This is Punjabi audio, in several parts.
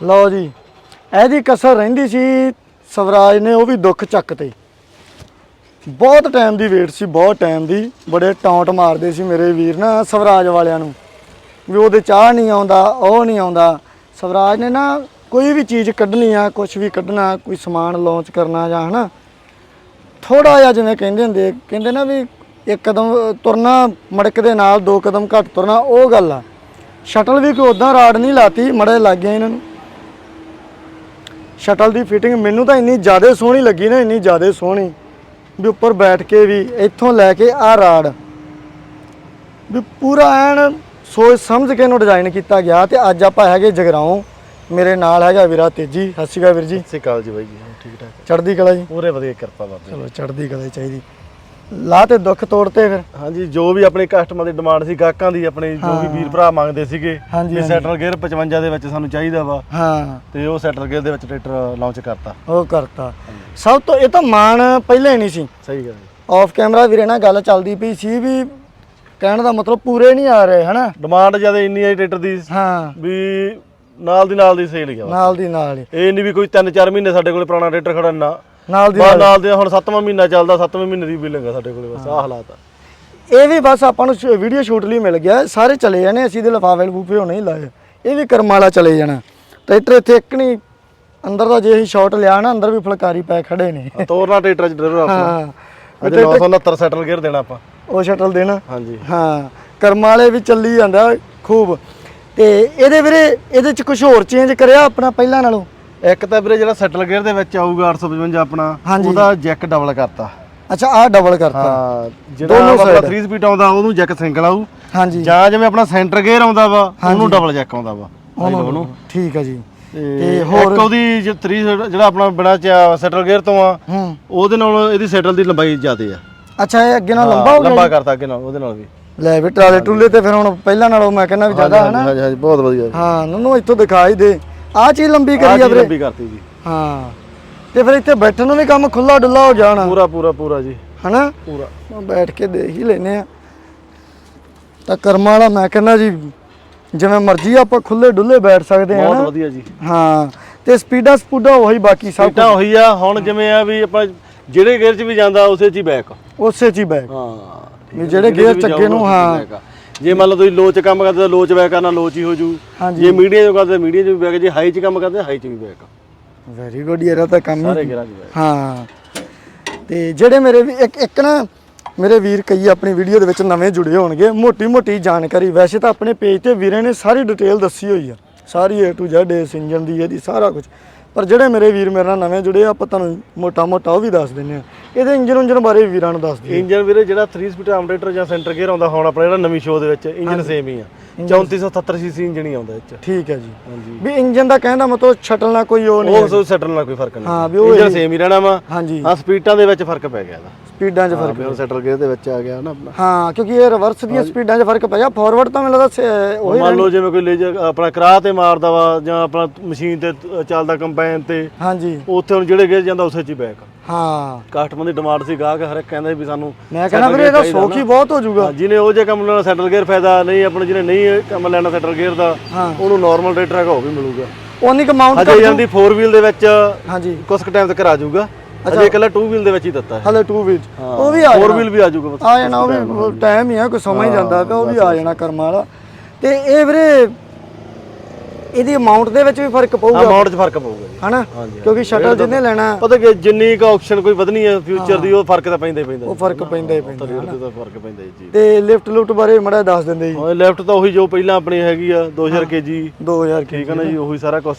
ਲਓ ਜੀ, ਇਹਦੀ ਕਸਰ ਰਹਿੰਦੀ ਸੀ ਸਵਰਾਜ ਨੇ, ਉਹ ਵੀ ਦੁੱਖ ਚੱਕ ਤੇ। ਬਹੁਤ ਟਾਈਮ ਦੀ ਵੇਟ ਸੀ, ਬਹੁਤ ਟਾਈਮ ਦੀ। ਬੜੇ ਟੌਂਟ ਮਾਰਦੇ ਸੀ ਮੇਰੇ ਵੀਰ ਨਾ ਸਵਰਾਜ ਵਾਲਿਆਂ ਨੂੰ, ਵੀ ਉਹਦੇ ਚਾਹ ਨਹੀਂ ਆਉਂਦਾ, ਉਹ ਨਹੀਂ ਆਉਂਦਾ। ਸਵਰਾਜ ਨੇ ਨਾ ਕੋਈ ਵੀ ਚੀਜ਼ ਕੱਢਣੀ ਆ ਕੁਝ ਵੀ ਕੱਢਣਾ, ਕੋਈ ਸਮਾਨ ਲਾਂਚ ਕਰਨਾ ਜਾਂ ਹਨਾ ਥੋੜਾ ਜਿਹਾ ਜਿਵੇਂ ਕਹਿੰਦੇ ਹੁੰਦੇ, ਕਹਿੰਦੇ ਨਾ ਵੀ ਇੱਕ ਕਦਮ ਤੁਰਨਾ, ਮੜਕ ਦੇ ਨਾਲ ਦੋ ਕਦਮ ਘੱਟ ਤੁਰਨਾ, ਉਹ ਗੱਲ ਆ। ਸ਼ਟਲ ਵੀ ਕੋਈ ਉਦਾਂ ਰਾਡ ਨਹੀਂ ਲਾਤੀ, ਮੜੇ ਲੱਗ ਗਿਆ ਇਹਨਾਂ ਨੂੰ। ਸ਼ਟਲ ਦੀ ਫਿਟਿੰਗ ਮੈਨੂੰ ਤਾਂ ਇੰਨੀ ਜ਼ਿਆਦਾ ਸੋਹਣੀ ਲੱਗੀ ਨਾ ਇੰਨੀ ਜ਼ਿਆਦਾ ਸੋਹਣੀ। ਵੀ ਉੱਪਰ ਬੈਠ ਕੇ ਵੀ ਇੱਥੋਂ ਲੈ ਕੇ ਆ ਰਾਡ ਵੀ ਪੂਰਾ ਐਨ ਸੋਚ ਸਮਝ ਕੇ ਇਹਨੂੰ ਡਿਜ਼ਾਈਨ ਕੀਤਾ ਗਿਆ ਤੇ ਅੱਜ ਆਪਾਂ ਹੈਗੇ ਜਗਰਾਉਂ। ਮੇਰੇ ਨਾਲ ਹੈਗਾ ਵੀਰਾ ਤੇਜੀ। ਸਤਿ ਸ਼੍ਰੀ ਅਕਾਲ ਵੀਰ ਜੀ। ਸਤਿ ਸ਼੍ਰੀ ਅਕਾਲ ਜੀ ਬਾਈ ਜੀ ਠੀਕ ਠਾਕ? ਚੜ੍ਹਦੀ ਕਲਾ ਜੀ? ਪੂਰੇ ਵਧੀਆ ਕਿਰਪਾ ਬਾਬੇ ਚਲੋ ਚੜ੍ਹਦੀ ਕਲਾ ਚਾਹੀਦੀ। ਲਾ ਤੇ ਦੁੱਖ ਤੋੜਤੇ ਫਿਰ। ਹਾਂਜੀ ਜੋ ਵੀ ਆਪਣੇ ਕਸਟਮਰ ਦੀ ਡਿਮਾਂਡ ਸੀ ਗਾਹਕਾਂ ਦੀ ਆਪਣੇ ਜੋ ਵੀ ਵੀਰ ਭਰਾ ਮੰਗਦੇ ਸੀਗੇ ਵੀ। ਸੈਟਲ ਗੇਅਰ 55 ਦੇ ਵਿੱਚ ਸਾਨੂੰ ਚਾਹੀਦਾ ਵਾ। ਹਾਂ। ਤੇ ਉਹ ਸੈਟਲ ਗੇਅਰ ਦੇ ਵਿੱਚ ਟਰੈਕਟਰ ਲਾਂਚ ਕਰਤਾ। ਉਹ ਕਰਤਾ। ਸਭ ਤੋਂ ਇਹ ਤਾਂ ਮਾਣ ਪਹਿਲਾਂ ਹੀ ਨਹੀਂ ਸੀ। ਸਹੀ ਗੱਲ ਆਫ ਕੈਮਰਾ ਵੀਰੇ ਨਾਲ ਗੱਲ ਚੱਲਦੀ ਪਈ ਸੀ ਵੀ ਕਹਿਣ ਦਾ ਮਤਲਬ ਪੂਰੇ ਨਹੀਂ ਆ ਰਹੇ ਹਨਾ? ਡਿਮਾਂਡ ਜ਼ਿਆਦਾ ਇੰਨੀ ਹੈ ਟਰੈਕਟਰ ਦੀ ਹਾਂ। ਵੀ ਨਾਲ ਦੀ ਨਾਲ ਦੀ ਸੇਲ ਗਿਆ ਨਾਲ ਦੀ ਨਾਲ ਇਹ ਨਹੀਂ ਵੀ ਕੋਈ 3-4 ਮਹੀਨੇ ਸਾਡੇ ਕੋਲੇ ਪੁਰਾਣਾ ਟਰੈਕਟਰ ਖੜਾ ਨਾ। ਨਾਲ ਦੀ ਬਸ ਨਾਲ। ਨਾਲ ਦੇ ਹੁਣ 7ਵਾਂ ਮਹੀਨਾ ਚੱਲਦਾ 7ਵੇਂ ਮਹੀਨੇ ਦੀ ਬਿਲਿੰਗ ਆ ਸਾਡੇ ਕੋਲੇ ਬਸ ਆਹ ਹਾਲਾਤ ਆ। ਇਹ ਵੀ ਬਸ ਆਪਾਂ ਨੂੰ ਵੀਡੀਓ ਸ਼ੂਟ ਲਈ ਮਿਲ ਗਿਆ ਸਾਰੇ ਚਲੇ ਜਾਣੇ ਅਸੀਂ ਦੇ ਲਫਾਫੇ ਲਫੂਫੇ ਹੋਣੇ ਹੀ ਲਾਏ। ਇਹ ਵੀ ਕਰਮ ਵਾਲਾ ਚਲੇ ਜਾਣਾ। ਟਰੈਕਟਰ ਇੱਥੇ ਇੱਕ ਨਹੀਂ ਅੰਦਰ ਦਾ ਜੇ ਅਸੀਂ ਸ਼ਾਟ ਲਿਆ ਨਾ ਅੰਦਰ ਵੀ ਫੁਲਕਾਰੀ ਪੈ ਖੜੇ ਨੇ। ਆ ਤੋਰਨਾ ਟਰੈਕਟਰ ਚ ਡਰਾਈਵਰ ਆਪਣਾ। ਹਾਂ। ਅੱਜ 969 ਸੈਟਲ ਗੇਅਰ ਦੇਣਾ ਆਪਾਂ। ਉਹ ਸ਼ਟਲ ਦੇਣਾ। ਹਾਂਜੀ। ਹਾਂ ਕਰਮ ਵਾਲੇ ਵੀ ਚੱਲੀ ਜਾਂਦਾ ਖੂਬ। ਤੇ ਇਹਦੇ ਵੀਰੇ ਇਹਦੇ ਚ ਕੁਝ ਹੋਰ ਚੇਂਜ ਕਰਿਆ ਆਪਣਾ ਪਹਿਲਾਂ ਨਾਲੋਂ? ਇੱਕ ਤਾਂ ਵੀਰੇ ਜਿਹੜਾ ਸੈਟਲ ਗੇਅਰ ਦੇ ਵਿੱਚ ਆਊਗਾ 855 ਆਪਣਾ ਹਾਂਜੀ। ਉਹਦਾ ਜੈਕ ਡਬਲ ਕਰਤਾ। ਅੱਛਾ ਆਹ ਡਬਲ ਕਰਤਾ। ਹਾਂ ਜਿਹੜਾ ਦੋਨੋਂ ਆਪਣਾ side। 3 ਸਪੀਡ ਆਉਂਦਾ ਉਹਨੂੰ ਜੈਕ ਸਿੰਗਲ ਆਊ। ਹਾਂਜੀ। ਜਾਂ ਜਿਵੇਂ ਆਪਣਾ ਸੈਂਟਰ ਗੇਅਰ ਆਉਂਦਾ ਵਾ ਉਹਨੂੰ ਡਬਲ ਜੈਕ ਆਉਂਦਾ ਵਾ। ਉਹਨੂੰ। ਠੀਕ ਆ ਜੀ। ਤੇ ਤੇ ਹੋਰ ਹੋਰ ਉਹਦੀ ਜੇ 3 ਜਿਹੜਾ ਆਪਣਾ ਬਿਨਾ ਸੈਟਲ ਗੇਅਰ ਤੋਂ ਆ ਹੂੰ। ਉਹਦੇ ਨਾਲ ਇਹਦੀ ਸੈਟਲ ਦੀ ਲੰਬਾਈ ਜ਼ਿਆਦੇ ਆ। ਅੱਛਾ ਇਹ ਅੱਗੇ ਨਾਲ ਲੰਬਾ ਹੋ ਗਿਆ ਲੰਬਾ ਕਰਤਾ ਅੱਗੇ ਨਾਲ ਉਹਦੇ ਨਾਲ ਵੀ। ਲੈ ਵੀ ਟਰਾਲੇ ਟੂਲੇ ਤੇ ਫਿਰ ਹੁਣ ਪਹਿਲਾਂ ਨਾਲੋਂ ਮੈਂ ਕਹਿੰਦਾ ਵੀ ਜ਼ਿਆਦਾ ਹੈ ਨਾ? ਹਾਂਜੀ ਹਾਂਜੀ ਬਹੁਤ ਵਧੀਆ ਹਾਂ ਨੂੰ ਇੱਥੋਂ ਦਿਖਾਈ ਦੇ। ਆਹ ਚੀਜ਼ ਲੰਬੀ ਕਰੀ ਆ ਆਹ ਵੀਰੇ ਲੰਬੀ ਕਰਤੀ ਜੀ। ਹਾਂ। ਤੇ ਫਿਰ ਇੱਥੇ ਬੈਠਣ ਨੂੰ ਵੀ ਕੰਮ ਖੁੱਲਾ ਡੁੱਲਾ ਹੋ ਜਾਣਾ। ਪੂਰਾ ਪੂਰਾ ਪੂਰਾ ਜੀ। ਹਨਾ? ਪੂਰਾ। ਮੈਂ ਬੈਠ ਕੇ ਦੇਖ ਹੀ ਲੈਨੇ ਆ। ਤਾਂ ਕਰਮਾਂ ਵਾਲਾ ਮੈਂ ਕਹਿੰਦਾ ਜੀ ਜਿਵੇਂ ਮਰਜ਼ੀ ਆਪਾਂ ਖੁੱਲੇ ਡੁੱਲੇ ਬੈਠ ਸਕਦੇ ਆ ਬਹੁਤ ਨਾ ਵਧੀਆ ਜੀ। ਹਾਂ। ਤੇ ਸਪੀਡਾਂ ਸਪੂਡਾਂ ਉਹੀ ਬਾਕੀ ਸਭ ਸਪੀਡਾਂ ਉਹੀ ਆ। ਹੁਣ ਜਿਵੇਂ ਆ ਵੀ ਆਪਾਂ ਜਿਹੜੇ ਗੇਅਰ 'ਚ ਵੀ ਜਾਂਦਾ ਉਸੇ 'ਚ ਹੀ ਬੈਕ ਉਸੇ ਚ ਹੀ ਬੈਠ ਹਾਂ। ਵੀ ਜਿਹੜੇ ਚੱਗੇ ਜਾਊਗਾ ਨੂੰ, ਹਾਂ। ਜੇ ਮੰਨ ਲਓ ਤੁਸੀਂ ਲੋ 'ਚ ਕੰਮ ਕਰਦੇ ਤਾਂ ਲੋ 'ਚ ਬੈਕ ਕਰਨਾ ਲੋ 'ਚ ਹੀ ਹੋ ਜੂ। ਹਾਂਜੀ। ਜੇ ਮੀਡੀਅਮ 'ਚ ਕਰਦੇ 'ਚ ਵੀ ਬੈਕ ਜੇ ਹਾਈ 'ਚ ਕੰਮ ਕਰਦੇ ਹਾਈ 'ਚ ਵੀ ਬੈਕ ਵੈਰੀ ਗੁੱਡ ਯਾਰ ਤਾਂ ਕੰਮ ਸਾਰੇ ਹੀ ਗੇਅਰਾਂ 'ਚ ਬੈਕ ਹਾਂ। ਤੇ ਜਿਹੜੇ ਮੇਰੇ ਵੀ ਇੱਕ ਇੱਕ ਨਾ ਮੇਰੇ ਵੀਰ ਕਈ ਆਪਣੀ ਵੀਡੀਓ ਦੇ ਵਿੱਚ ਨਵੇਂ ਜੁੜੇ ਹੋਣਗੇ। ਮੋਟੀ ਮੋਟੀ ਜਾਣਕਾਰੀ। ਵੈਸੇ ਤਾਂ ਆਪਣੇ ਪੇਜ ਤੇ ਵੀਰੇ ਨੇ ਸਾਰੀ ਡਿਟੇਲ ਦੱਸੀ ਹੋਈ ਆ। ਸਾਰੀ A to Z ਇਸ ਇੰਜਨ ਦੀ ਇਹਦੀ ਸਾਰਾ ਕੁਝ ਪਰ ਜਿਹੜੇ ਮੇਰੇ ਵੀਰ ਮੇਰੇ ਨਾਲ ਨਵੇਂ ਜੁੜੇ ਆ ਆਪਾਂ ਤੁਹਾਨੂੰ ਮੋਟਾ ਮੋਟਾ ਉਹ ਵੀ ਦੱਸ ਦਿੰਨੇ ਆ। ਇਹਦੇ ਇੰਜਨ ਉਂਜਨ ਬਾਰੇ ਵੀ ਵੀਰਾਂ ਨੂੰ ਦੱਸ ਦਈਏ। ਇੰਜਨ ਵੀਰੇ ਜਿਹੜਾ 3 ਸਪੀਡ ਆਮਰੇਟਰ ਜਾਂ ਸੈਂਟਰ ਗੇਅਰ ਆਉਂਦਾ ਹੁਣ ਆਪਣਾ ਜਿਹੜਾ ਨਵੀਂ ਸ਼ੋ ਦੇ ਵਿੱਚ ਇੰਜਨ ਸੇਮ ਹੀ ਆ। 3470 ਸੀਸੀ ਇੰਜਨ ਹੀ ਆਉਂਦਾ ਇਹ 'ਚ। ਠੀਕ ਹੈ ਜੀ। ਹਾਂਜੀ। ਵੀ ਇੰਜਨ ਦਾ ਕਹਿਣ ਦਾ ਮਤਲਬ ਛੱਟਲ ਨਾਲ ਕੋਈ ਉਹ ਨਹੀਂ ਉਹ ਸੈਟਲ ਨਾਲ ਕੋਈ ਫ਼ਰਕ ਨਹੀਂ। ਹਾਂ, ਵੀ ਉਹ ਇੰਜਨ ਸੇਮ ਹੀ ਰਹਿਣਾ ਵਾ। ਹਾਂਜੀ। ਹਾਂ ਸਪੀਡਾਂ ਦੇ ਵਿੱਚ ਫ਼ਰਕ ਪੈ ਗਿਆ ਇਹਦਾ। ਸਪੀਡਾਂ 'ਚ ਹਾਂ ਫ਼ਰਕ ਹੁਣ ਸੈਟਲ ਗੇਅਰ ਦੇ ਵਿੱਚ ਆ ਗਿਆ ਨਾ ਆਪਣਾ। ਹਾਂ ਕਿਉਂਕਿ ਇਹ ਰਿਵਰਸ ਦੀਆਂ ਸਪੀਡਾਂ 'ਚ ਫ਼ਰਕ ਪੈ ਗਿਆ ਫਾਰਵਰਡ ਤਾਂ ਮੈਨੂੰ ਲੱਗਦਾ ਉਹੀ ਮੰਨ ਲਓ ਜਿਵੇਂ ਕੋਈ ਲੇਜਰ ਆਪਣਾ ਕਰਾਹ ਤੇ ਮਾਰਦਾ ਵਾ ਜਾਂ ਆਪਣਾ ਮਸ਼ੀਨ ਤੇ ਚੱਲਦਾ ਕੰਬਾਈਨ ਤੇ ਹਾਂਜੀ। ਉੱਥੇ ਹੁਣ ਜਿਹੜੇ ਗੇਅਰ ਜਾਂਦਾ ਉਸੇ ਚ ਹੀ ਬੈਕ ਹਾਂ। ਕਸਟਮਰ ਦੀ ਡਿਮਾਂਡ ਸੀ ਗਾਹਕ ਹਰ ਇੱਕ ਕਹਿੰਦਾ ਵੀ ਸਾਨੂੰ ਮੈਂ ਕਹਿੰਦਾ ਵੀਰੇ ਇਹਦਾ ਸੌਖੀ ਨਾ। ਬਹੁਤ ਹੋ ਜਾਊਗਾ। ਹਾਂ, ਜਿਹਨੇ ਉਹ ਜੇ ਕੰਮ ਲੈਣਾ ਸੈਟਲ ਗੇਅਰ ਫਾਇਦਾ ਨਹੀਂ ਆਪਣੇ ਜਿਹਨੇ ਨਹੀਂ ਕੰਮ ਲੈਣਾ ਸੈਟਲ ਗੇਅਰ ਦਾ ਹਾਂ। ਉਹਨੂੰ ਨਾਰਮਲ ਰੇਟਰ ਹੈਗਾ ਉਹ ਵੀ ਮਿਲੂਗਾ। ਉਨੀ ਕ ਮਾਊਂਟ ਹਜੇ ਜਾਂਦੀ 4 ਵੀਲ ਦੇ ਵਿੱਚ ਹਾਂਜੀ। ਕੁਝ ਟਾਈਮ ਤੱਕ ਆ ਜਾਊਗਾ। ਅਜੇ ਇਕੱਲਾ 2 ਵੀਲ ਦੇ ਵਿੱਚ ਹੀ ਦਿੱਤਾ ਹੈ। ਹਲੇ 2 ਵੀਲ ਉਹ ਵੀ ਆ ਜਾਣਾ। wheel ਵੀ ਆ ਜਾਊਗਾ ਬਸ ਆ ਜਾਣਾ ਉਹ ਵੀ ਟਾਈਮ ਹੀ ਆ ਕੋਈ ਸਮਾਂ ਹੀ ਜਾਂਦਾ ਪਿਆ ਉਹ ਵੀ ਆ ਜਾਣਾ ਕਰਮ ਵਾਲਾ। ਤੇ ਇਹ ਵੀਰੇ ਇਹਦੀ ਅਮਾਉਂਟ ਦੇ ਵਿੱਚ ਵੀ ਫ਼ਰਕ ਪਊਗਾ? ਅਮਾਉਂਟ 'ਚ ਫ਼ਰਕ ਪਊਗਾ ਜੀ। ਹਨਾ? ਕਿਉਂਕਿ ਸ਼ਟਲ ਜਿਹਨੇ ਲੈਣਾ। ਪਤਾ ਕਿ ਜਿੰਨੀ ਕੁ ਆਪਸ਼ਨ ਕੋਈ ਵਧਣੀ ਹੈ ਫਿਊਚਰ ਦੀ ਉਹ ਫ਼ਰਕ ਤਾਂ ਪੈਂਦਾ ਹੀ ਪੈਂਦਾ ਉਹ ਫ਼ਰਕ ਪੈਂਦਾ ਹੀ ਪੈਂਦਾ ਰੇਟ ਤੇ ਤਾਂ ਫ਼ਰਕ ਪੈਂਦਾ ਜੀ ਤੇ ਲਿਫਟ ਲੁਫਟ ਬਾਰੇ ਮੜਾ ਦੱਸ ਦਿੰਦੇ ਜੀ। ਹਾਂ ਲੈਫਟ ਤਾਂ ਉਹੀ ਜੋ ਪਹਿਲਾਂ ਆਪਣੀ ਹੈਗੀ ਆ 2000 ਕੇਜੀ 2000 ਕੀ ਠੀਕ ਹੈ ਨਾ ਜੀ ਉਹੀ ਸਾਰਾ ਕੁਝ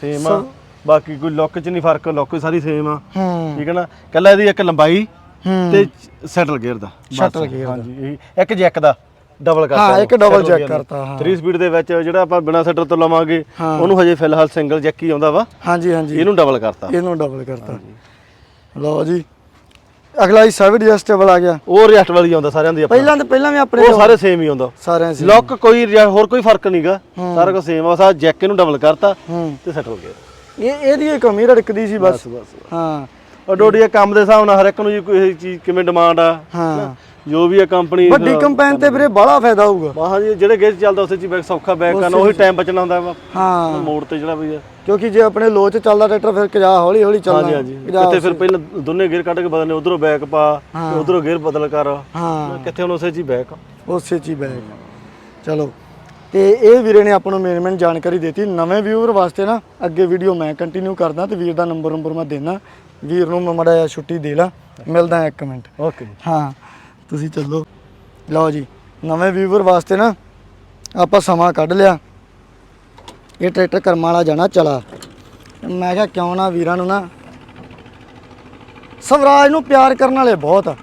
ਸੇਮ ਆ। ਬਾਕੀ ਕੋਈ ਲੁੱਕ 'ਚ ਨਹੀਂ ਫ਼ਰਕ ਲੁੱਕ ਸਾਰੀ ਸੇਮ ਆ। ਹੂੰ। ਠੀਕ ਹੈ ਨਾ? ਕੱਲਾ ਇਹਦੀ ਇੱਕ ਲੰਬਾਈ ਤੇ ਸੈਟਲ ਗੇਅਰ ਦਾ। gear ਦਾ। ਹਾਂਜੀ ਇਹੀ ਇੱਕ ਜੈਕ ਦਾ ਡਬਲ ਕਰਤਾ ਹਾਂ, ਇੱਕ double jack। ਕਰਤਾ, ਹਾਂ। 3 ਸਪੀਡ ਦੇ ਵਿੱਚ ਜਿਹੜਾ ਆਪਾਂ ਬਿਨਾ ਸੈਟਰ ਤੋਂ ਲਵਾਂਗੇ ਹਾਂ। ਉਹਨੂੰ ਹਜੇ ਫਿਲਹਾਲ ਸਿੰਗਲ ਜੈਕ ਹੀ ਆਉਂਦਾ ਵਾ। ਹਾਂਜੀ ਹਾਂਜੀ। ਇਹਨੂੰ ਡਬਲ ਕਰਤਾ। ਇਹਨੂੰ ਡਬਲ ਕਰਤਾ। ਲਓ ਜੀ। ਅਗਲਾ ਹਿੱਸਾ ਵੀ ਐਡਜਸਟੇਬਲ ਆ ਗਿਆ। ਉਹ ਰਿਐਕਟ ਵਾਲੀ ਆਉਂਦਾ ਸਾਰਿਆਂ ਦੀ ਆਪਣਾ। ਪਹਿਲਾਂ ਤੇ ਪਹਿਲਾਂ ਵੀ ਆਪਣੇ ਉਹ ਸਾਰੇ ਸੇਮ ਹੀ ਆਉਂਦਾ। ਸਾਰਿਆਂ ਸੀ ਲੌਕ ਕੋਈ ਰਿਆ- ਹੋਰ ਕੋਈ ਫ਼ਰਕ ਨਹੀਂਗਾ ਸਾਰਾ ਕੁਝ ਸੇਮ ਆ ਆ ਜੈਕ ਨੂੰ ਡਬਲ ਕਰਤਾ ਹੂੰ। ਤੇ ਸੈਟਲ ਗੇਅਰ ਇਹ ਇਹਦੀ ਹੀ ਕਮੀ ਰੜਕਦੀ ਸੀ ਬਸ। ਬਸ ਹਾਂ। ਉਹ ਡੋਡੀਆ ਕੰਮ ਦੇ ਹਿਸਾਬ ਨਾਲ ਹਰ ਇੱਕ ਨੂੰ ਜੀ ਕੋਈ ਚੀਜ਼ ਕਿਵੇਂ ਡਿਮਾਂਡ ਆ ਹਾਂ। ਜੋ ਵੀ ਹੈ ਕੰਪਨੀ ਵੱਡੀ ਕੰਪੈਨ ਤੇ ਵੀਰੇ ਬੜਾ ਫਾਇਦਾ ਹੋਊਗਾ। ਜੀ ਜਿਹੜੇ ਗੇਅਰ ਚੱਲਦਾ ਉਸੇ 'ਚ ਬੈਕ ਸੌਖਾ ਬੈਕ ਕਰਨਾ ਉਹੀ ਟਾਈਮ ਬਚਣਾ ਹੁੰਦਾ ਵਾ। ਹਾਂ। ਮੋੜ ਤੇ ਜਿਹੜਾ ਵੀ ਕਿਉਂਕਿ ਜੇ ਆਪਣੇ ਲੋ ਚ ਚੱਲਦਾ ਟਰੈਕਟਰ ਫਿਰ ਕਜਾ ਹੌਲੀ ਹੌਲੀ ਚੱਲਣਾ। ਹਾਂਜੀ ਹਾਂਜੀ। ਕਿਤੇ ਫਿਰ ਪਹਿਲਾਂ ਦੋਨੇ ਗੇਅਰ ਕੱਢ ਕੇ ਬਦਲਨੇ ਉਧਰੋਂ ਬੈਕ ਪਾ ਤੇ ਉਧਰੋਂ ਗੇਅਰ ਬਦਲ ਕਰ। ਹਾਂ। ਕਿੱਥੇ ਹੁਣ ਉਸੇ 'ਚ ਹੀ ਬੈਕ ਉਸੇ ਚ ਹੀ ਬੈਗ ਚਲੋ। ਤੇ ਇਹ ਵੀਰੇ ਨੇ ਆਪਾਂ ਨੂੰ ਮੇਨ ਮੇਨ ਜਾਣਕਾਰੀ ਦਿੱਤੀ। ਨਵੇਂ ਵਿਊਅਰ ਵਾਸਤੇ ਨਾ ਅੱਗੇ ਵੀਡੀਓ ਮੈਂ ਕੰਟੀਨਿਊ ਕਰਦਾ ਤੇ ਵੀਰ ਦਾ ਨੰਬਰ ਨੰਬਰ ਮੈਂ ਦੇਣਾ। ਵੀਰ ਨੂੰ ਮੈਂ ਮੜਾ ਛੁੱਟੀ ਦੇ ਲਾ। ਮਿਲਦਾ ਇੱਕ ਮਿੰਟ। ਓਕੇ ਹਾਂ ਤੁਸੀਂ ਚੱਲੋ। ਲਓ ਜੀ ਨਵੇਂ ਵਿਊਅਰ ਵਾਸਤੇ ਨਾ ਆਪਾਂ ਸਮਾਂ ਕੱਢ ਲਿਆ। ਇਹ ਟਰੈਕਟਰ ਕਰਮਾਂ ਵਾਲਾ ਜਾਣਾ ਚਲਾ। ਮੈਂ ਕਿਹਾ ਕਿਉਂ ਨਾ ਵੀਰਾਂ ਨੂੰ ਨਾ ਸਵਰਾਜ ਨੂੰ ਪਿਆਰ ਕਰਨ ਵਾਲੇ ਬਹੁਤ ਆ।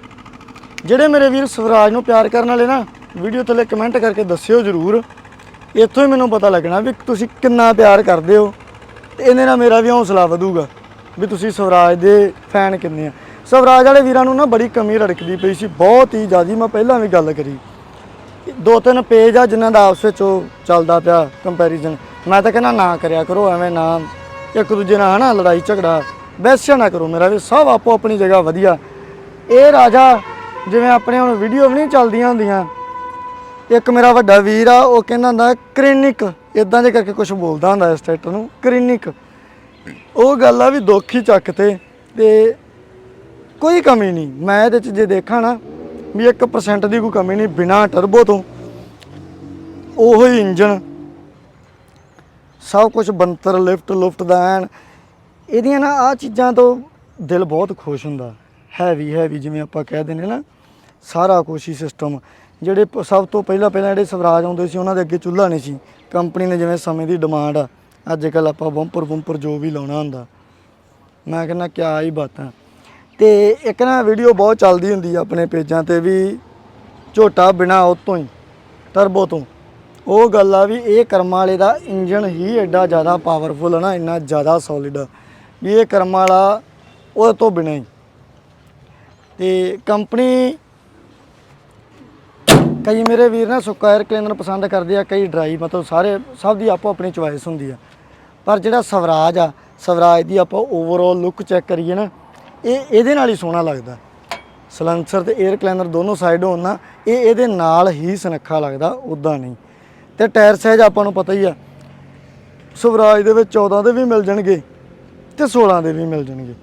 ਜਿਹੜੇ ਮੇਰੇ ਵੀਰ ਸਵਰਾਜ ਨੂੰ ਪਿਆਰ ਕਰਨ ਵਾਲੇ ਨਾ ਵੀਡੀਓ ਥੱਲੇ ਕਮੈਂਟ ਕਰਕੇ ਦੱਸਿਓ ਜਰੂਰ। ਇੱਥੋਂ ਹੀ ਮੈਨੂੰ ਪਤਾ ਲੱਗਣਾ ਵੀ ਤੁਸੀਂ ਕਿੰਨਾ ਪਿਆਰ ਕਰਦੇ ਹੋ ਤੇ ਇਹਦੇ ਨਾਲ ਮੇਰਾ ਵੀ ਹੌਸਲਾ ਵਧੂਗਾ ਵੀ ਤੁਸੀਂ ਸਵਰਾਜ ਦੇ ਫੈਨ ਕਿੰਨੇ ਆ। ਸਵਰਾਜ ਵਾਲੇ ਵੀਰਾਂ ਨੂੰ ਨਾ ਬੜੀ ਕਮੀ ਰੜਕਦੀ ਪਈ ਸੀ, ਬਹੁਤ ਹੀ ਜ਼ਿਆਦੀ। ਮੈਂ ਪਹਿਲਾਂ ਵੀ ਗੱਲ ਕਰੀ। ਦੋ ਤਿੰਨ ਪੇਜ ਆ ਜਿਨ੍ਹਾਂ ਦਾ ਆਪਸ ਵਿੱਚ ਉਹ ਚੱਲਦਾ ਪਿਆ ਕੰਪੈਰੀਜ਼ਨ ਮੈਂ ਤਾਂ ਕਹਿੰਦਾ, ਨਾ ਕਰਿਆ ਕਰੋ, ਐਵੇਂ ਨਾ। ਇੱਕ ਦੂਜੇ ਨਾਲ ਹਨਾ ਲੜਾਈ ਝਗੜਾ। ਵੈਸਿਆ ਨਾ ਕਰੋ ਮੇਰਾ ਵੀ, ਸਭ ਆਪੋ ਆਪਣੀ ਜਗ੍ਹਾ ਵਧੀਆ। ਇਹ ਰਾਜਾ ਜਿਵੇਂ ਆਪਣੇ ਹੁਣ ਵੀਡੀਓ ਵੀ ਨਹੀਂ ਚੱਲਦੀਆਂ ਹੁੰਦੀਆਂ ਇੱਕ ਮੇਰਾ ਵੱਡਾ ਵੀਰ ਆ, ਉਹ ਕਹਿੰਦਾ ਹੁੰਦਾ ਕਲੀਨਿਕ ਇਦਾਂ ਦੇ ਕਰਕੇ ਕੁਝ ਬੋਲਦਾ ਹੁੰਦਾ ਇਸ ਟਰੈਕਟਰ ਨੂੰ ਕਲੀਨਿਕ ਉਹ ਗੱਲ ਆ ਵੀ ਦੁੱਖ ਹੀ ਚੱਕ ਤੇ ਤੇ ਕੋਈ ਕਮੀ ਨਹੀਂ। ਮੈਂ ਇਹਦੇ ਚ ਜੇ ਦੇਖਾਂ ਨਾ, ਵੀ 1% ਦੀ ਕੋਈ ਕਮੀ ਨਹੀਂ, ਬਿਨਾ ਟਰਬੋ ਤੋਂ। ਉਹੋ ਹੀ ਇੰਜਨ ਸਭ ਕੁਝ ਬੰਤਰ ਲਿਫਟ, ਲੁਫਟ ਦਾ ਐਨ। ਇਹਦੀਆਂ ਨਾ ਆ ਚੀਜ਼ਾਂ ਤੋਂ ਦਿਲ ਬਹੁਤ ਖੁਸ਼ ਹੁੰਦਾ। ਹੈਵੀ ਹੈਵੀ ਜਿਵੇਂ ਆਪਾਂ ਕਹਿ ਦਿੰਦੇ ਨਾ, ਸਾਰਾ ਕੁਛ ਹੀ ਸਿਸਟਮ ਜਿਹੜੇ ਪ- ਸਭ ਤੋਂ ਪਹਿਲਾਂ ਪਹਿਲਾਂ ਜਿਹੜੇ ਸਵਰਾਜ ਆਉਂਦੇ ਸੀ, ਉਹਨਾਂ ਦੇ ਅੱਗੇ ਚੁੱਲ੍ਹਾ ਨਹੀਂ ਸੀ। ਕੰਪਨੀ ਨੇ ਜਿਵੇਂ ਸਮੇਂ ਦੀ ਡਿਮਾਂਡ ਆ, ਅੱਜ ਕੱਲ ਆਪਾਂ ਬੰਪਰ ਬੰਪਰ ਜੋ ਵੀ ਲਾਉਣਾ ਹੁੰਦਾ। ਮੈਂ ਕਹਿੰਦਾ, ਕਿਆ ਹੀ ਬਾਤਾਂ। ਤੇ ਇੱਕ ਨਾ ਵੀਡੀਓ ਬਹੁਤ ਚੱਲਦੀ ਹੁੰਦੀ ਆ ਆਪਣੇ ਪੇਜਾਂ ਤੇ ਵੀ, ਝੋਟਾ ਬਿਨਾ ਉਹ ਤੋਂ ਹੀ ਟਰਬੋ ਤੋਂ। ਉਹ ਗੱਲ ਆ ਵੀ ਇਹ ਕਰਮਾਂ ਵਾਲੇ ਦਾ ਇੰਜਨ ਹੀ ਐਡਾ ਜ਼ਿਆਦਾ ਪਾਵਰਫੁਲ ਹੈ ਨਾ, ਇੰਨਾ ਜ਼ਿਆਦਾ ਸੋਲਿਡ ਆ। ਵੀ ਇਹ ਕਰਮਾਂ ਵਾਲਾ ਉਹ ਤੋਂ ਬਿਨਾ ਹੀ। ਤੇ ਕੰਪਨੀ ਕਈ ਮੇਰੇ ਵੀਰ ਨਾ ਸੁੱਕਾ ਏਅਰ ਕਲੀਨਰ ਪਸੰਦ ਕਰਦੇ ਆ, ਕਈ ਡਰਾਈ ਮਤਲਬ ਸਾਰੇ ਸਭ ਦੀ ਆਪੋ ਆਪਣੀ ਚੁਆਇਸ ਹੁੰਦੀ ਆ। ਪਰ ਜਿਹੜਾ ਸਵਰਾਜ ਆ, ਸਵਰਾਜ ਦੀ ਆਪਾਂ ਓਵਰਆਲ ਲੁੱਕ ਚੈੱਕ ਕਰੀਏ ਨਾ, ਇਹ ਇਹਦੇ ਨਾਲ ਹੀ ਸੋਹਣਾ ਲੱਗਦਾ। ਸਲੈਂਸਰ ਤੇ 에ਅਰ ਕਲੀਨਰ ਦੋਨੋਂ ਸਾਈਡ ਹੋਣ ਨਾ, ਇਹ ਇਹਦੇ ਨਾਲ ਹੀ ਸੁਨੱਖਾ ਲੱਗਦਾ ਉਦਾਂ ਨਹੀਂ। ਤੇ ਟਾਇਰ ਸਾਈਜ਼ ਆਪਾਂ ਨੂੰ ਪਤਾ ਹੀ ਆ, ਸਵਰਾਜ ਦੇ ਵਿੱਚ 14 ਦੇ ਵੀ ਮਿਲ ਜਾਣਗੇ ਤੇ 16 ਦੇ ਵੀ ਮਿਲ ਜਾਣਗੇ।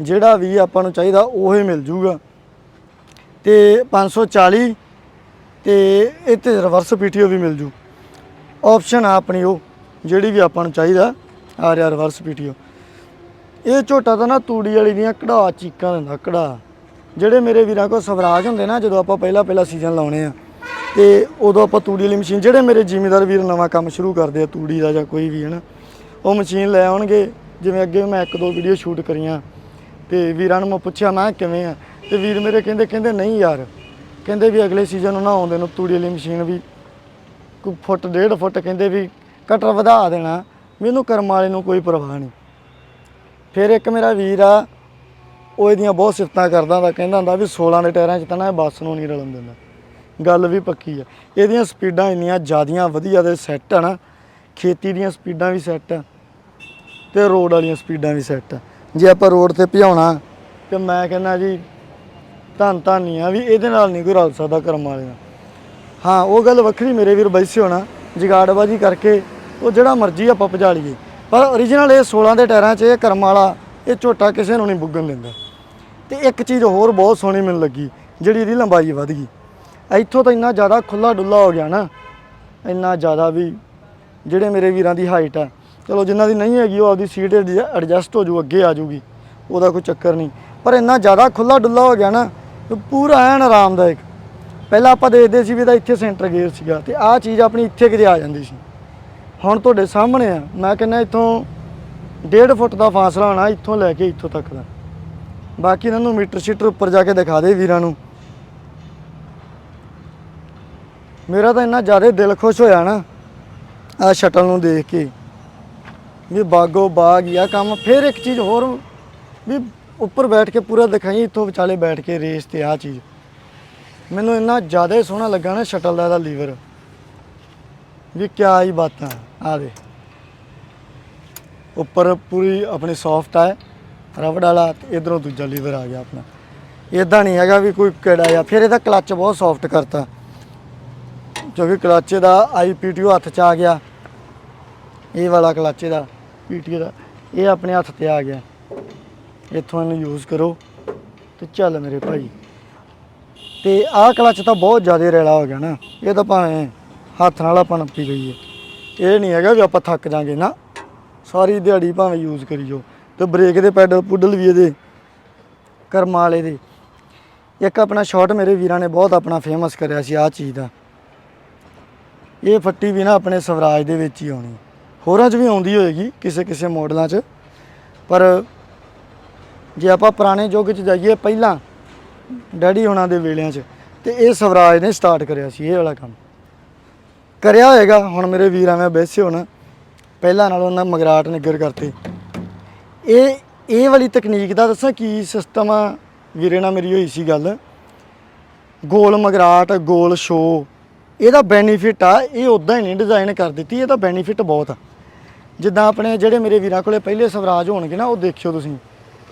ਜਿਹੜਾ ਵੀ ਆਪਾਂ ਨੂੰ ਚਾਹੀਦਾ, ਉਹ ਹੀ ਮਿਲ ਜੂਗਾ। ਤੇ 540 ਤੇ ਇਹ ਤੇ ਰਿਵਰਸ ਪੀਟੀਓ ਵੀ ਮਿਲ ਜੂ। ਆਪਸ਼ਨ ਆ ਆਪਣੀ ਉਹ, ਜਿਹੜੀ ਵੀ ਆਪਾਂ ਨੂੰ ਚਾਹੀਦਾ, ਆ ਰਿਹਾ ਰਿਵਰਸ ਪੀਟੀਓ। ਇਹ ਝੋਟਾ ਤਾਂ ਨਾ ਤੂੜੀ ਵਾਲੀ ਦੀਆਂ ਕਢਾ ਚੀਕਾਂ ਦਿੰਦਾ, ਕਢਾ। ਜਿਹੜੇ ਮੇਰੇ ਵੀਰਾਂ ਕੋਲ ਸਵਰਾਜ ਹੁੰਦੇ ਨਾ, ਜਦੋਂ ਆਪਾਂ ਪਹਿਲਾ ਪਹਿਲਾ ਸੀਜ਼ਨ ਲਾਉਣੇ ਆ, ਤੇ ਉਦੋਂ ਆਪਾਂ ਤੂੜੀ ਵਾਲੀ ਮਸ਼ੀਨ ਜਿਹੜੇ ਮੇਰੇ ਜ਼ਿਮੀਦਾਰ ਵੀਰ ਨਵਾਂ ਕੰਮ ਸ਼ੁਰੂ ਕਰਦੇ ਆ, ਤੂੜੀ ਦਾ ਜਾਂ ਕੋਈ ਵੀ ਹੈ ਨਾ ਉਹ ਮਸ਼ੀਨ ਲੈ ਆਉਣਗੇ। ਜਿਵੇਂ ਅੱਗੇ ਮੈਂ ਇੱਕ ਦੋ ਵੀਡੀਓ ਸ਼ੂਟ ਕਰੀਆਂ, ਤੇ ਵੀਰਾਂ ਨੂੰ ਮੈਂ ਪੁੱਛਿਆ, ਮੈਂ ਕਿਵੇਂ ਆ? ਤੇ ਵੀਰ ਮੇਰੇ ਕਹਿੰਦੇ ਕਹਿੰਦੇ, ਨਹੀਂ ਯਾਰ ਕਹਿੰਦੇ ਵੀ ਅਗਲੇ ਸੀਜ਼ਨ ਨੂੰ ਨਾ ਆਉਂਦੇ ਨੂੰ ਤੂੜੀ ਵਾਲੀ ਮਸ਼ੀਨ ਵੀ ਕੋਈ ਫੁੱਟ, ਡੇਢ ਫੁੱਟ ਕਹਿੰਦੇ ਵੀ ਕਟਰ ਵਧਾ ਦੇਣਾ ਮੈਨੂੰ ਕਰਮ ਵਾਲੇ ਨੂੰ ਕੋਈ ਪਰਵਾਹ ਨਹੀਂ। ਫਿਰ ਇੱਕ ਮੇਰਾ ਵੀਰ ਆ, ਉਹ ਇਹਦੀਆਂ ਬਹੁਤ ਸਿਫਤਾਂ ਕਰਦਾ ਹੁੰਦਾ, ਕਹਿੰਦਾ ਹੁੰਦਾ ਵੀ 16 ਦੇ ਟਾਇਰਾਂ 'ਚ ਤਾਂ ਨਾ ਇਹ ਬੱਸ ਨੂੰ ਨਹੀਂ ਰਲਣ ਦਿੰਦਾ। ਗੱਲ ਵੀ ਪੱਕੀ ਆ। ਇਹਦੀਆਂ ਸਪੀਡਾਂ ਇੰਨੀਆਂ ਜ਼ਿਆਦੀਆਂ ਵਧੀਆ ਦੇ ਸੈੱਟ ਆ ਨਾ, ਖੇਤੀ ਦੀਆਂ ਸਪੀਡਾਂ ਵੀ ਸੈੱਟ ਆ ਤੇ ਰੋਡ ਵਾਲੀਆਂ ਸਪੀਡਾਂ ਵੀ ਸੈੱਟ ਆ। ਜੇ ਆਪਾਂ ਰੋਡ ਤੇ ਭਜਾਉਣਾ, ਤੇ ਮੈਂ ਕਹਿੰਦਾ ਜੀ ਧੰਨ ਧੰਨ ਹੀ ਆ ਵੀ ਇਹਦੇ ਨਾਲ ਨਹੀਂ ਕੋਈ ਰਲ ਸਕਦਾ ਕਰਮ ਵਾਲੇ ਨਾਲ। ਹਾਂ, ਉਹ ਗੱਲ ਵੱਖਰੀ ਮੇਰੇ ਵੀਰ ਬੈਸੇ ਹੋਣਾ ਜਗਾੜਬਾਜੀ ਕਰਕੇ ਉਹ ਜਿਹੜਾ ਮਰਜ਼ੀ ਆਪਾਂ ਭਜਾ ਲਈਏ। ਪਰ origignal ਇਹ 16 ਦੇ ਟਾਇਰਾਂ 'ਚ ਇਹ ਕਰਮ ਵਾਲਾ, ਇਹ ਝੋਟਾ ਕਿਸੇ ਨੂੰ ਨਹੀਂ ਬੁੱਗਣ ਦਿੰਦਾ। ਤੇ ਇੱਕ ਚੀਜ਼ ਹੋਰ ਬਹੁਤ ਸੋਹਣੀ ਮੈਨੂੰ ਲੱਗੀ, ਜਿਹੜੀ ਇਹਦੀ ਲੰਬਾਈ ਵਧ ਗਈ। ਇੱਥੋਂ ਤਾਂ ਇੰਨਾ ਜ਼ਿਆਦਾ ਖੁੱਲਾ ਡੁੱਲਾ ਹੋ ਗਿਆ ਨਾ, ਇੰਨਾ ਜ਼ਿਆਦਾ ਵੀ ਜਿਹੜੇ ਮੇਰੇ ਵੀਰਾਂ ਦੀ ਹਾਈਟ ਆ, ਚਲੋ ਜਿਨ੍ਹਾਂ ਦੀ ਨਹੀਂ ਹੈਗੀ, ਉਹ ਆਪਦੀ ਸੀਟ ਐਡਜਸਟ ਹੋ ਜੂ, ਅੱਗੇ ਆ ਜੂਗੀ, ਉਹਦਾ ਕੋਈ ਚੱਕਰ ਨਹੀਂ। ਪਰ ਇੰਨਾ ਜ਼ਿਆਦਾ ਖੁੱਲਾ ਡੁੱਲਾ ਹੋ ਗਿਆ ਨਾ ਪੂਰਾ ਐਨ ਆਰਾਮਦਾਇਕ। ਪਹਿਲਾਂ ਆਪਾਂ ਦੇਖਦੇ ਸੀ ਵੀ ਇਹਦਾ ਇੱਥੇ ਸੈਂਟਰ ਗੇਅਰ ਸੀਗਾ ਤੇ ਆਹ ਚੀਜ਼ ਆਪਣੀ ਇੱਥੇ ਕਿਤੇ ਆ ਜਾਂਦੀ ਸੀ। ਹੁਣ ਤੁਹਾਡੇ ਸਾਹਮਣੇ ਆ, ਮੈਂ ਕਹਿੰਦਾ ਇੱਥੋਂ 1.5 ਫੁੱਟ ਦਾ ਫਾਸਲਾ ਹੋਣਾ ਇੱਥੋਂ ਲੈ ਕੇ ਇੱਥੋਂ ਤੱਕ ਦਾ। ਬਾਕੀ ਇਹਨਾਂ ਨੂੰ ਮੀਟਰ ਸ਼ੀਟਰ ਉੱਪਰ ਜਾ ਕੇ ਦਿਖਾ ਦੇ ਵੀਰਾਂ ਨੂੰ। ਮੇਰਾ ਤਾਂ ਇੰਨਾ ਜ਼ਿਆਦਾ ਦਿਲ ਖੁਸ਼ ਹੋਇਆ ਨਾ ਆ ਸ਼ਟਲ ਨੂੰ ਦੇਖ ਕੇ, ਵੀ ਬਾਗੋ ਬਾਗ ਆ ਕੰਮ। ਫਿਰ ਇੱਕ ਚੀਜ਼ ਹੋਰ ਵੀ ਉੱਪਰ ਬੈਠ ਕੇ ਪੂਰਾ ਦਿਖਾਈ, ਇੱਥੋਂ ਵਿਚਾਲੇ ਬੈਠ ਕੇ ਰੇਸ ਤੇ ਆ ਚੀਜ਼। ਮੈਨੂੰ ਇੰਨਾ ਜ਼ਿਆਦਾ ਹੀ ਸੋਹਣਾ ਲੱਗਾ ਨਾ ਸ਼ਟਲ ਦਾ ਇਹਦਾ ਲੀਵਰ ਵੀ ਕਿਆ ਹੀ ਬਾਤਾਂ ਆ ਦੇ ਉੱਪਰ ਪੂਰੀ ਆਪਣੀ ਸੌਫਟ ਹੈ ਰਬੜ ਵਾਲਾ, ਤੇ ਇਧਰੋਂ ਦੂਜਾ ਲੀਵਰ ਆ ਗਿਆ ਆਪਣਾ। ਇਦਾਂ ਨਹੀਂ ਹੈਗਾ ਵੀ ਕੋਈ ਕਿਹੜਾ ਆ ਫਿਰ ਇਹਦਾ ਕਲੱਚ ਬਹੁਤ ਸੌਫਟ ਕਰਤਾ। ਕਿਉਂਕਿ ਕਲੱਚ ਦਾ ਆਈਪੀਟੀਓ ਹੱਥ 'ਚ ਆ ਗਿਆ। ਇਹ ਵਾਲਾ ਕਲੱਚ ਦਾ ਪੀਟੀਓ ਦਾ, ਇਹ ਆਪਣੇ ਹੱਥ ਤੇ ਆ ਗਿਆ। ਇੱਥੋਂ ਇਹਨੂੰ ਯੂਜ਼ ਕਰੋ ਤੇ ਚੱਲ ਮੇਰੇ ਭਾਈ। ਤੇ ਆਹ ਕਲਚ ਤਾਂ ਬਹੁਤ ਜ਼ਿਆਦਾ ਰੈਲਾ ਹੋ ਗਿਆ ਨਾ, ਇਹ ਤਾਂ ਭਾਵੇਂ ਹੱਥ ਨਾਲ ਆਪਾਂ ਨੱਪੀ ਗਈ ਹੈ ਇਹ ਨਹੀਂ ਹੈਗਾ ਵੀ ਆਪਾਂ ਥੱਕ ਜਾਾਂਗੇ ਨਾ, ਸਾਰੀ ਦਿਹਾੜੀ ਭਾਵੇਂ ਯੂਜ਼ ਕਰੀ ਜਾਓ। ਤੇ ਬ੍ਰੇਕ ਦੇ ਪੈਡਲ ਪੁੱਡਲ ਵੀ ਇਹਦੇ, ਕਰਮਾਂ ਵਾਲੇ ਦੇ। ਇੱਕ ਆਪਣਾ ਸ਼ਾਟ ਮੇਰੇ ਵੀਰਾਂ ਨੇ ਬਹੁਤ ਆਪਣਾ ਫੇਮਸ ਕਰਿਆ ਸੀ ਆਹ ਚੀਜ਼ ਦਾ। ਇਹ ਫੱਟੀ ਵੀ ਨਾ ਆਪਣੇ ਸਵਰਾਜ ਦੇ ਵਿੱਚ ਹੀ ਆਉਣੀ। ਹੋਰਾਂ 'ਚ ਵੀ ਆਉਂਦੀ ਹੋਏਗੀ ਕਿਸੇ ਕਿਸੇ ਮਾਡਲਾਂ 'ਚ, ਪਰ ਜੇ ਆਪਾਂ ਪੁਰਾਣੇ ਯੁੱਗ 'ਚ ਜਾਈਏ ਪਹਿਲਾਂ, ਡੈਡੀ ਹੋਣਾ ਦੇ ਵੇਲਿਆਂ 'ਚ, ਤੇ ਇਹ ਸਵਰਾਜ ਨੇ ਸਟਾਰਟ ਕਰਿਆ ਸੀ, ਇਹ ਵਾਲਾ ਕੰਮ। ਕਰਿਆ ਹੋਏਗਾ, ਹੁਣ ਮੇਰੇ ਵੀਰ ਐਵੇਂ ਬੈਸੇ ਹੋਣ, ਪਹਿਲਾਂ ਨਾਲੋਂ ਉਹਨਾਂ ਮਗਰਾਟ ਨਿੱਗਰ ਕਰਤੇ। ਇਹ ਇਹ ਵਾਲੀ ਤਕਨੀਕ ਦਾ ਦੱਸਾਂ ਕੀ ਸਿਸਟਮ ਆ? ਵੀਰੇ ਨਾਲ ਮੇਰੀ ਹੋਈ ਸੀ ਗੱਲ। ਗੋਲ ਮਗਰਾਟ, ਗੋਲ ਸ਼ੋ ਇਹਦਾ ਬੈਨੀਫਿਟ ਆ, ਇਹ ਉਦਾਂ ਹੀ ਨਹੀਂ ਡਿਜ਼ਾਈਨ ਕਰ ਦਿੱਤੀ ਇਹਦਾ ਬੈਨੀਫਿਟ ਬਹੁਤ ਆ। ਜਿੱਦਾਂ ਆਪਣੇ ਜਿਹੜੇ ਮੇਰੇ ਵੀਰਾਂ ਕੋਲੇ ਪਹਿਲੇ ਸਵਰਾਜ ਹੋਣਗੇ ਨਾ, ਉਹ ਦੇਖਿਓ ਤੁਸੀਂ।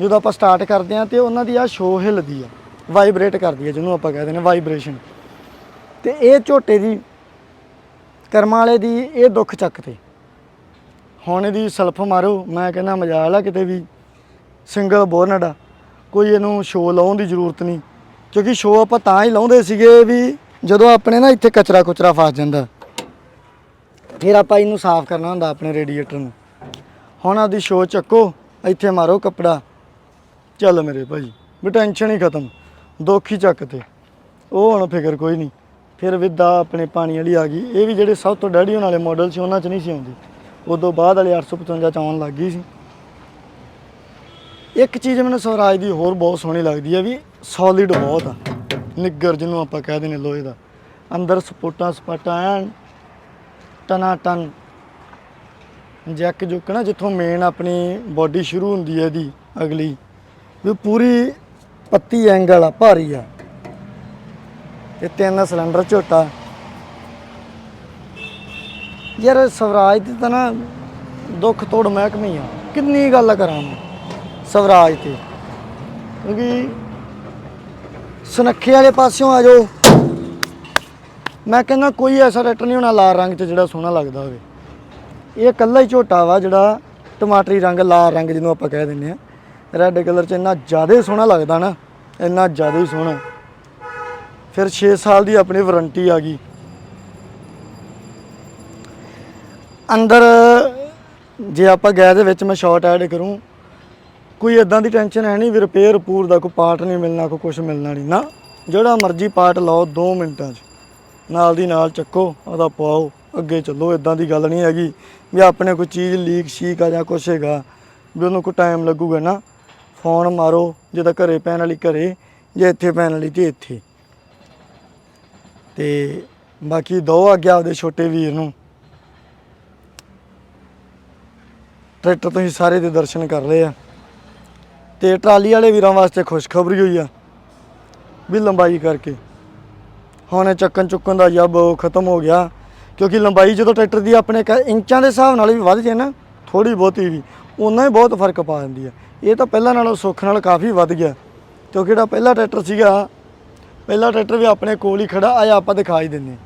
ਜਦੋਂ ਆਪਾਂ ਸਟਾਰਟ ਕਰਦੇ ਆ ਤੇ ਉਹਨਾਂ ਦੀ ਆ ਸ਼ੋ ਹਿੱਲਦੀ ਆ ਵਾਈਬ੍ਰੇਟ ਕਰਦੀ ਆ ਜਿਹਨੂੰ ਆਪਾਂ ਕਹਿੰਦੇ ਨੇ ਵਾਈਬ੍ਰੇਸ਼ਨ ਤੇ ਇਹ ਝੋਟੇ ਦੀ, ਕਰਮਾਂ ਵਾਲੇ ਦੀ ਇਹ ਦੁੱਖ ਚੱਕ ਚੱਕਤੇ ਹੁਣ ਇਹਦੀ ਸਲਫ ਮਾਰੋ, ਮੈਂ ਕਹਿੰਦਾ ਮਜਾਲ ਆ ਕਿਤੇ ਵੀ ਸਿੰਗਲ ਬੋਰਨਡ ਆ, ਕੋਈ ਇਹਨੂੰ ਸ਼ੋ ਲਾਉਣ ਦੀ ਜ਼ਰੂਰਤ ਨਹੀਂ। ਕਿਉਂਕਿ ਸ਼ੋ ਆਪਾਂ ਤਾਂ ਹੀ ਲਾਉਂਦੇ ਸੀਗੇ ਵੀ ਜਦੋਂ ਆਪਣੇ ਨਾ ਇੱਥੇ ਕਚਰਾ ਕੁਚਰਾ ਫਸ ਜਾਂਦਾ। ਫਿਰ ਆਪਾਂ ਇਹਨੂੰ ਸਾਫ਼ ਕਰਨਾ ਹੁੰਦਾ ਆਪਣੇ ਰੇਡੀਏਟਰ ਨੂੰ। ਹੁਣ ਆਪਦੀ ਸ਼ੋ ਚੱਕੋ, ਇੱਥੇ ਮਾਰੋ ਕੱਪੜਾ। ਚੱਲ ਮੇਰੇ ਭਾਈ, ਵੀ ਟੈਨਸ਼ਨ ਹੀ ਖਤਮ, ਦੁੱਖ ਹੀ ਚੱਕ ਤੇ। ਉਹ ਹੁਣ ਫਿਕਰ ਕੋਈ ਨਹੀਂ, ਫਿਰ ਵਿਦਾ ਆਪਣੇ ਪਾਣੀ ਵਾਲੀ ਆ ਗਈ। ਇਹ ਵੀ ਜਿਹੜੇ ਸਭ ਤੋਂ ਡੈਡੀ ਹੋਣ ਵਾਲੇ ਮਾਡਲ ਸੀ, ਉਹਨਾਂ 'ਚ ਨਹੀਂ ਸੀ ਆਉਂਦੀ। ਉਦੋਂ ਬਾਅਦ ਵਾਲੇ 855 ਚ ਆਉਣ ਲੱਗ ਗਈ ਸੀ। ਇੱਕ ਚੀਜ਼ ਮੈਨੂੰ ਸਵਰਾਜ ਦੀ ਹੋਰ ਬਹੁਤ ਸੋਹਣੀ ਲੱਗਦੀ ਹੈ ਵੀ ਸੋਲਿਡ ਬਹੁਤ ਆ। ਨਿੱਗਰ ਜਿਹਨੂੰ ਆਪਾਂ ਕਹਿ ਦਿੰਦੇ ਲੋਹੇ ਦਾ। ਅੰਦਰ ਸਪੋਟਾਂ ਸਪਾਟਾਂ ਐਨ ਟਨਾ ਟਨ ਜੈਕ ਜੁਕ ਨਾ, ਜਿੱਥੋਂ ਮੇਨ ਆਪਣੀ ਬਾਡੀ ਸ਼ੁਰੂ ਹੁੰਦੀ ਹੈ ਇਹਦੀ, ਅਗਲੀ। ਵੀ ਪੂਰੀ ਪੱਤੀ ਐਂਗਲ ਆ, ਭਾਰੀ ਆ। ਤੇ ਤਿੰਨ ਸਿਲੰਡਰ ਝੋਟਾ। ਯਾਰ ਸਵਰਾਜ ਦੀ ਤਾਂ ਨਾ ਦੁੱਖ ਤੋੜ ਮਹਿਕਮੇ ਆ। ਕਿੰਨੀ ਗੱਲ ਕਰਾਂ ਮੈਂ ਸਵਰਾਜ ਤੇ। ਕਿਉਂਕਿ ਸੁਨੱਖੇ ਵਾਲੇ ਪਾਸਿਓਂ ਆ ਜਾਓ। ਮੈਂ ਕਹਿੰਦਾ ਕੋਈ ਐਸਾ ਟਰੈਕਟਰ ਨਹੀਂ ਹੋਣਾ ਲਾਲ ਰੰਗ 'ਚ ਜਿਹੜਾ ਸੋਹਣਾ ਲੱਗਦਾ ਹੋਵੇ। ਇਹ ਇਕੱਲਾ ਹੀ ਝੋਟਾ ਵਾ ਜਿਹੜਾ ਟਮਾਟਰੀ ਰੰਗ, ਲਾਲ ਰੰਗ ਜਿਹਨੂੰ ਆਪਾਂ ਕਹਿ ਦਿੰਦੇ ਆ। ਰੈੱਡ ਕਲਰ 'ਚ ਇੰਨਾ ਜ਼ਿਆਦਾ ਹੀ ਸੋਹਣਾ ਲੱਗਦਾ ਨਾ, ਇੰਨਾ ਜ਼ਿਆਦਾ ਹੀ ਸੋਹਣਾ। ਫਿਰ 6 ਸਾਲ ਦੀ ਆਪਣੀ ਵਾਰੰਟੀ ਆ ਗਈ। ਅੰਦਰ ਜੇ ਆਪਾਂ ਗੈਸ ਦੇ ਵਿੱਚ ਮੈਂ ਸ਼ਾਰਟ ਐਡ ਕਰੂੰ, ਕੋਈ ਇਦਾਂ ਦੀ ਟੈਨਸ਼ਨ ਹੈ ਨਹੀਂ ਵੀ ਰਿਪੇਅਰ ਪੂਰ ਦਾ ਕੋਈ ਪਾਰਟ ਨਹੀਂ ਮਿਲਣਾ, ਕੋਈ ਕੁਝ ਮਿਲਣਾ ਨਹੀਂ। ਨਾ, ਜਿਹੜਾ ਮਰਜ਼ੀ ਪਾਰਟ ਲਾਓ 2 ਮਿੰਟਾਂ 'ਚ। ਨਾਲ ਦੀ ਨਾਲ ਚੱਕੋ, ਉਹਦਾ ਪਾਓ ਅੱਗੇ ਚੱਲੋ ਇਦਾਂ ਦੀ ਗੱਲ ਨਹੀਂ ਹੈਗੀ ਵੀ ਆਪਣੇ ਕੋਈ ਚੀਜ਼ ਲੀਕ ਸ਼ੀਕ ਆ ਜਾਂ ਕੁਛ ਹੈਗਾ, ਵੀ ਉਹਨੂੰ ਕੋਈ ਟਾਈਮ ਲੱਗੂਗਾ ਨਾ। ਫੋਨ ਮਾਰੋ, ਜੇ ਤਾਂ ਘਰੇ ਪੈਣ ਵਾਲੀ ਘਰੇ, ਜੇ ਇੱਥੇ ਪੈਣ ਵਾਲੀ ਤੇ ਇੱਥੇ। ਤੇ ਬਾਕੀ ਦੋ ਅੱਗੇ ਆਪਦੇ ਛੋਟੇ ਵੀਰ ਨੂੰ। ਟਰੈਕਟਰ ਤੁਸੀਂ ਸਾਰੇ ਦੇ ਦਰਸ਼ਨ ਕਰ ਲਏ ਆ। ਤੇ ਟਰਾਲੀ ਵਾਲੇ ਵੀਰਾਂ ਵਾਸਤੇ ਖੁਸ਼ਖਬਰੀ ਹੋਈ ਆ, ਵੀ ਲੰਬਾਈ ਕਰਕੇ। ਹੁਣ ਇਹ ਚੱਕਣ ਚੁੱਕਣ ਦਾ ਜੱਬ ਖਤਮ ਹੋ ਗਿਆ, ਕਿਉਂਕਿ ਲੰਬਾਈ ਜਦੋਂ ਟਰੈਕਟਰ ਦੀ ਆਪਣੇ ਇੰਚਾਂ ਦੇ ਹਿਸਾਬ ਨਾਲ ਵੀ ਵੱਧ ਜੇ ਨਾ ਥੋੜੀ ਬਹੁਤੀ ਵੀ। ਉਹਨਾਂ ਹੀ ਬਹੁਤ ਫ਼ਰਕ ਪਾ ਦਿੰਦੀ ਆ। ਇਹ ਤਾਂ ਪਹਿਲਾਂ ਨਾਲੋਂ ਸੁੱਖ ਨਾਲ ਕਾਫੀ ਵੱਧ ਗਿਆ। ਕਿਉਂਕਿ ਜਿਹੜਾ ਪਹਿਲਾ ਟਰੈਕਟਰ ਸੀਗਾ, ਪਹਿਲਾ ਟਰੈਕਟਰ ਵੀ ਆਪਣੇ ਕੋਲ ਹੀ ਖੜਾ ਆਇਆ ਆਪਾਂ ਦਿਖਾ ਹੀ। ਦਿੰਨੇ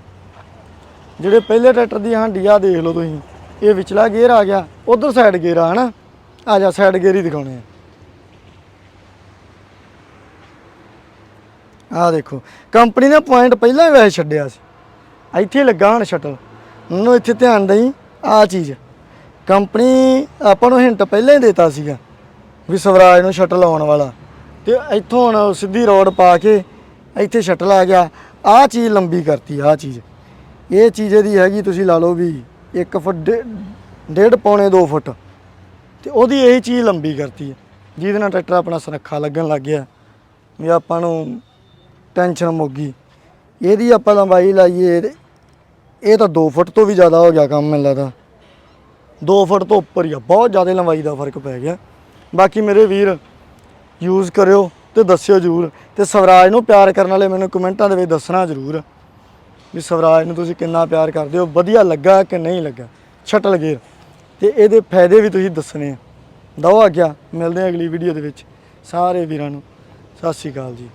ਜਿਹੜੇ ਪਹਿਲੇ ਟਰੈਕਟਰ ਦੀ ਹਾਂਡੀ ਆ ਦੇਖ ਲਓ ਤੁਸੀਂ। ਇਹ ਵਿਚਲਾ ਗੇਅਰ ਆ ਗਿਆ, ਉਧਰ ਸਾਈਡ ਗੇਅਰ ਆ, ਹਨਾ? ਆ ਜਾ ਸਾਈਡ ਗੇਅਰ ਹੀ ਦਿਖਾਉਣੇ ਆ। ਆ ਦੇਖੋ ਕੰਪਨੀ ਨੇ ਪੁਆਇੰਟ ਪਹਿਲਾਂ ਹੀ ਵੈਸੇ ਛੱਡਿਆ ਸੀ। ਇੱਥੇ ਲੱਗਾ ਹੁਣ ਸ਼ਟਲ ਉਹਨੂੰ ਇੱਥੇ ਧਿਆਨ ਦੇਈ ਆ ਚੀਜ਼। ਕੰਪਨੀ ਆਪਾਂ ਨੂੰ ਹਿੰਟ ਪਹਿਲਾਂ ਹੀ ਦੇਤਾ ਸੀਗਾ ਵੀ ਸਵਰਾਜ ਨੂੰ ਸ਼ਟਲ ਆਉਣ ਵਾਲਾ। ਤੇ ਇੱਥੋਂ ਹੁਣ ਸਿੱਧੀ ਰੋਡ ਪਾ ਕੇ ਇੱਥੇ ਸ਼ਟਲ ਆ ਗਿਆ। ਆਹ ਚੀਜ਼ ਲੰਬੀ ਕਰਤੀ, ਆਹ ਚੀਜ਼। ਇਹ ਚੀਜ਼ ਇਹਦੀ ਹੈਗੀ, ਤੁਸੀਂ ਲਾ ਲਓ ਵੀ 1 ਫੁੱਟ ਡੇਢ ਪੌਣੇ 2 ਫੁੱਟ। ਤੇ ਉਹਦੀ ਇਹ ਚੀਜ਼ ਲੰਬੀ ਕਰਤੀ ਹੈ। ਜਿਹਦੇ ਨਾਲ ਟਰੈਕਟਰ ਆਪਣਾ ਸੁਨੱਖਾ ਲੱਗਣ ਲੱਗ ਗਿਆ। ਵੀ ਆਪਾਂ ਨੂੰ ਟੈਨਸ਼ਨ ਮੁੱਗੀ ਇਹਦੀ ਆਪਾਂ ਲੰਬਾਈ ਲਾਈਏ, ਇਹ ਤਾਂ 2 ਫੁੱਟ ਤੋਂ ਵੀ ਜ਼ਿਆਦਾ ਹੋ ਗਿਆ ਕੰਮ ਮੈਨੂੰ ਲੱਗਦਾ। 2 ਫੁੱਟ ਤੋਂ ਉੱਪਰ ਹੀ ਆ, ਬਹੁਤ ਜ਼ਿਆਦਾ ਲੰਬਾਈ ਦਾ ਫ਼ਰਕ ਪੈ ਗਿਆ। ਬਾਕੀ ਮੇਰੇ ਵੀਰ ਯੂਜ਼ ਕਰਿਓ ਤੇ ਦੱਸਿਓ ਜ਼ਰੂਰ। ਤੇ ਸਵਰਾਜ ਨੂੰ ਪਿਆਰ ਕਰਨ ਵਾਲੇ ਮੈਨੂੰ ਕਮੈਂਟਾਂ ਦੇ ਵਿੱਚ ਦੱਸਣਾ ਜ਼ਰੂਰ ਵੀ ਸਵਰਾਜ ਨੂੰ ਤੁਸੀਂ ਕਿੰਨਾ ਪਿਆਰ ਕਰਦੇ ਹੋ, ਵਧੀਆ ਲੱਗਾ ਕਿ ਨਹੀਂ ਲੱਗਾ। ਛਟਲ ਗੇਰ ਤੇ ਇਹਦੇ ਫਾਇਦੇ ਵੀ ਤੁਸੀਂ ਦੱਸਣੇ ਆ। ਦੋ ਆ ਗਿਆ ਮਿਲਦੇ ਆ ਅਗਲੀ ਵੀਡੀਓ ਦੇ ਵਿੱਚ। ਸਾਰੇ ਵੀਰਾਂ ਨੂੰ, ਸਤਿ ਸ਼੍ਰੀ ਅਕਾਲ ਜੀ।